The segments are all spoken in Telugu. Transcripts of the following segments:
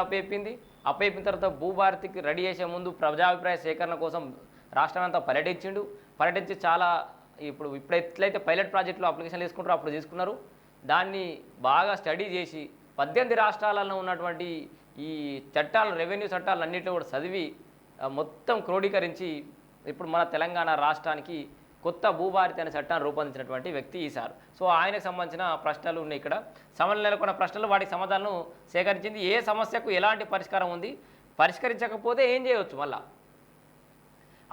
అప్పయిపోయింది అప్పయిపోయిన తర్వాత భూభారతికి రెడీ చేసే ముందు ప్రజాభిప్రాయ సేకరణ కోసం రాష్ట్రం అంతా పర్యటించిండు. పర్యటించి చాలా ఇప్పుడు ఇప్పుడు ఎట్లయితే పైలట్ ప్రాజెక్టులో అప్లికేషన్ తీసుకుంటారో అప్పుడు తీసుకున్నారు. దాన్ని బాగా స్టడీ చేసి పద్దెనిమిది రాష్ట్రాలలో ఉన్నటువంటి ఈ చట్టాలు రెవెన్యూ చట్టాలు అన్నింటినీ కూడా చదివి మొత్తం క్రోడీకరించి ఇప్పుడు మన తెలంగాణ రాష్ట్రానికి కొత్త భూభారతి అనే చట్టాన్ని రూపొందించినటువంటి వ్యక్తి ఈసారు సో ఆయనకు సంబంధించిన ప్రశ్నలు ఉన్నాయి ఇక్కడ. సమన్వయం నెలకొన్న ప్రశ్నలు వాటికి సమాధానం సేకరించింది. ఏ సమస్యకు ఎలాంటి పరిష్కారం ఉంది? పరిష్కరించకపోతే ఏం చేయవచ్చు మళ్ళా?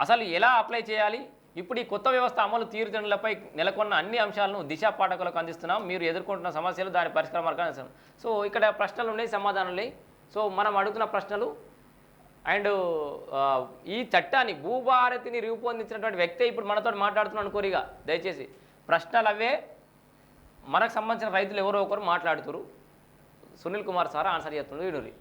అసలు ఎలా అప్లై చేయాలి? ఇప్పుడు ఈ కొత్త వ్యవస్థ అమలు తీరుతనులపై నెలకొన్న అన్ని అంశాలను దిశా పాఠకులకు అందిస్తున్నాం. మీరు ఎదుర్కొంటున్న సమస్యలు దాని పరిష్కార మార్గాన్ని సో ఇక్కడ ప్రశ్నలు ఉన్నాయి సమాధానాలు ఉన్నాయి. సో మనం అడుగుతున్న ప్రశ్నలు అండ్ ఈ చట్టాన్ని భూభారతిని రూపొందించినటువంటి వ్యక్తి ఇప్పుడు మనతో మాట్లాడుతున్నాను కోరిగా దయచేసి ప్రశ్నలు అవే. మనకు సంబంధించిన రైతులు ఎవరో ఒకరు మాట్లాడుతురు. సునీల్ కుమార్ సార్ ఆన్సర్ చేస్తుండ్రు వినురి.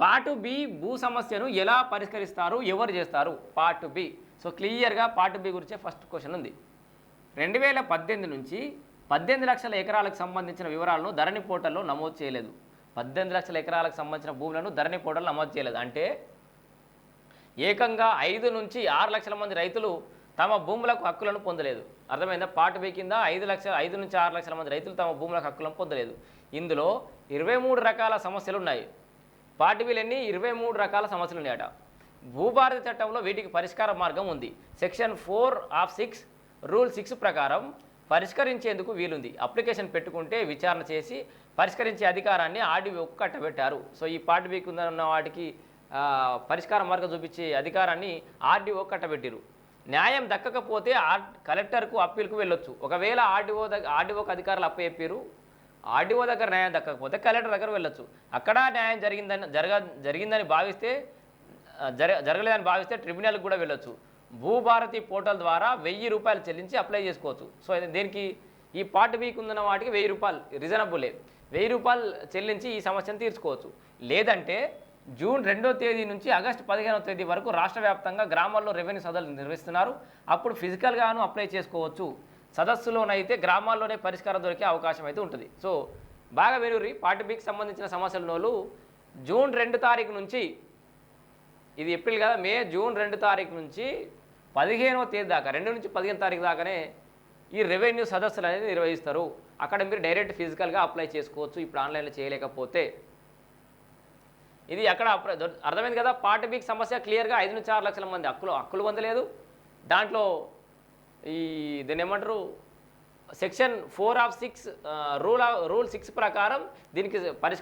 పార్ట్ బి భూ సమస్యను ఎలా పరిష్కరిస్తారు? ఎవరు చేస్తారు? Part B. సో క్లియర్గా పార్ట్ బి గురించే ఫస్ట్ క్వశ్చన్ ఉంది. రెండు వేల పద్దెనిమిది నుంచి పద్దెనిమిది లక్షల ఎకరాలకు సంబంధించిన వివరాలను ధరణి పోర్టల్లో నమోదు చేయలేదు. పద్దెనిమిది లక్షల ఎకరాలకు సంబంధించిన భూములను ధరణి పోర్టల్ నమోదు చేయలేదు. అంటే ఏకంగా ఐదు నుంచి ఆరు లక్షల మంది రైతులు తమ భూములకు హక్కులను పొందలేదు. అర్థమైందా? పార్ట్ బి కింద ఐదు లక్షల ఐదు నుంచి ఆరు లక్షల మంది రైతులు తమ భూములకు హక్కులను పొందలేదు. ఇందులో ఇరవై మూడు రకాల సమస్యలు ఉన్నాయి. పార్ట్ బిలు ఎన్ని? ఇరవై మూడు రకాల సమస్యలు ఉన్నాయట. భూభారతి చట్టంలో వీటికి పరిష్కార మార్గం ఉంది. Section four of six rule six ప్రకారం పరిష్కరించేందుకు వీలుంది. అప్లికేషన్ పెట్టుకుంటే విచారణ చేసి పరిష్కరించే అధికారాన్ని ఆర్డీఓ కట్టబెట్టారు. సో ఈ పార్ట్ బి కింద ఉన్న వాటికి పరిష్కార మార్గం చూపించే అధికారాన్ని ఆర్డీఓ కట్టబెట్టిరు. న్యాయం దక్కకపోతే ఆర్ కలెక్టర్కు అప్పీల్కు వెళ్ళొచ్చు. ఒకవేళ ఆర్డీఓ దగ్గర ఆర్డీఓకి అధికారులు అప్పచెప్పారు ఆర్డీఓ దగ్గర న్యాయం దక్కకపోతే కలెక్టర్ దగ్గర వెళ్ళొచ్చు. అక్కడ న్యాయం జరిగిందని జరగ జరిగిందని భావిస్తే జర జరగలేదని భావిస్తే ట్రిబ్యునల్కి కూడా వెళ్ళొచ్చు. భూభారతి పోర్టల్ ద్వారా వెయ్యి రూపాయలు చెల్లించి అప్లై చేసుకోవచ్చు. సో దేనికి ఈ పార్ట్ వీక్ ఉన్న వాటికి వెయ్యి రూపాయలు రీజనబులే వెయ్యి రూపాయలు చెల్లించి ఈ సమస్యను తీర్చుకోవచ్చు. లేదంటే జూన్ రెండో తేదీ నుంచి ఆగస్టు పదిహేనవ తేదీ వరకు రాష్ట్ర వ్యాప్తంగా గ్రామాల్లో రెవెన్యూ సదస్సులు నిర్వహిస్తున్నారు. అప్పుడు ఫిజికల్గాను అప్లై చేసుకోవచ్చు. సదస్సులోనైతే గ్రామాల్లోనే పరిష్కారం దొరికే అవకాశం అయితే ఉంటుంది. సో బాగా వెరూరి పార్ట్ బీకి సంబంధించిన సమస్యల జూన్ రెండు తారీఖు నుంచి ఇది ఏప్రిల్ కదా మే జూన్ రెండు తారీఖు నుంచి పదిహేనవ తేదీ దాకా రెండు నుంచి పదిహేను తారీఖు దాకానే ఈ రెవెన్యూ సదస్సులు అనేది నిర్వహిస్తారు. అక్కడ మీరు డైరెక్ట్ ఫిజికల్గా అప్లై చేసుకోవచ్చు ఇప్పుడు ఆన్లైన్లో చేయలేకపోతే. ఇది అక్కడ అర్థమైంది కదా? పార్ట్ బికి సమస్య క్లియర్గా ఐదు నుంచి ఆరు లక్షల మంది హక్కులు హక్కులు పొందలేదు. దాంట్లో ఈ దీన్ని ఏమంటారు? Section four of six rule rule six ప్రకారం దీనికి పరిష్కారం